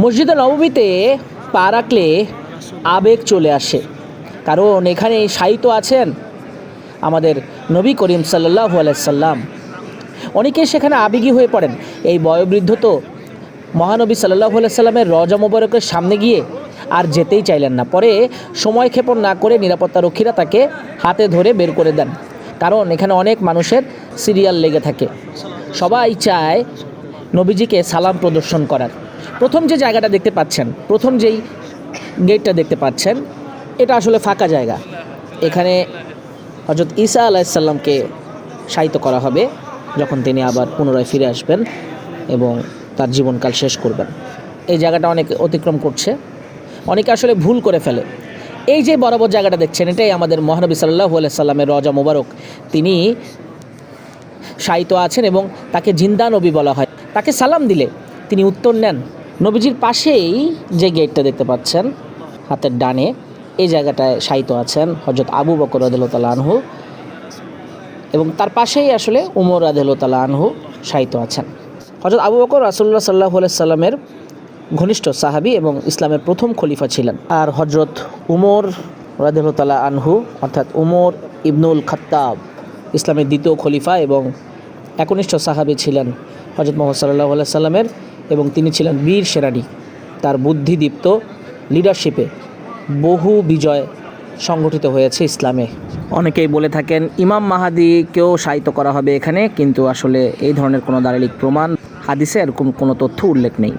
মসজিদে নবমীতে পা রাখলে আবেগ চলে আসে। কারণ এখানে শায়িত আছেন আমাদের নবী করিম সাল্লাহ আলাইসাল্লাম অনেকে সেখানে আবেগী হয়ে পড়েন। এই বয়োবৃদ্ধ তো মহানবী সাল্লাহ সাল্লামের রজা মোবারকের সামনে গিয়ে আর যেতেই চাইলেন না। পরে সময় ক্ষেপণ না করে নিরাপত্তা রক্ষীরা তাকে হাতে ধরে বের করে দেন। কারণ এখানে অনেক মানুষের সিরিয়াল লেগে থাকে। সবাই চায় নবীজিকে সালাম প্রদর্শন করার। প্রথম যে জায়গাটা দেখতে পাচ্ছেন, প্রথম যেই গেটটা দেখতে পাচ্ছেন, এটা আসলে ফাঁকা জায়গা। এখানে হজরত ঈসা আলাইসাল্লামকে শায়িত করা হবে যখন তিনি আবার পুনরায় ফিরে আসবেন এবং তার জীবনকাল শেষ করবেন। এই জায়গাটা অনেক অতিক্রম করছে। অনেকে আসলে ভুল করে ফেলে। এই যে বরাবর জায়গাটা দেখছেন, এটাই আমাদের মহানবী সাল্লাহ সাল্লামের রজা মোবারক। তিনি শায়িত আছেন এবং তাকে জিন্দা নবী বলা হয়। তাকে সালাম দিলে তিনি উত্তর নেন। নবীজির পাশেই যে গেটটা দেখতে পাচ্ছেন, হাতের ডানে, এই জায়গাটায় শায়িত আছেন হজরত আবু বকর রদুল্লাহ আনহু এবং তার পাশেই আসলে উমর রাদিল্লাহ আনহু শায়িত আছেন। হজরত আবু বকর রাসুল্লাহ সাল্লাহ সাল্লামের ঘনিষ্ঠ সাহাবি এবং ইসলামের প্রথম খলিফা ছিলেন। আর হজরত উমর রাদিল্লাহ আনহু, অর্থাৎ উমর ইবনুল খাত্তাব, ইসলামের দ্বিতীয় খলিফা এবং একনিষ্ঠ সাহাবি ছিলেন হজরত মোহাম্মদ সাল্লাহ সাল্লামের এবং তিনি ছিলেন বীর সেনানী। তার বুদ্ধিদীপ্ত লিডারশিপে বহু বিজয় সংগঠিত হয়েছে ইসলামে। অনেকেই বলে থাকেন, ইমাম মাহাদিকেও শায়িত করা হবে এখানে, কিন্তু আসলে এই ধরনের কোনো দালিলিক প্রমাণ হাদিসে এরকম কোনো তথ্য উল্লেখ নেই।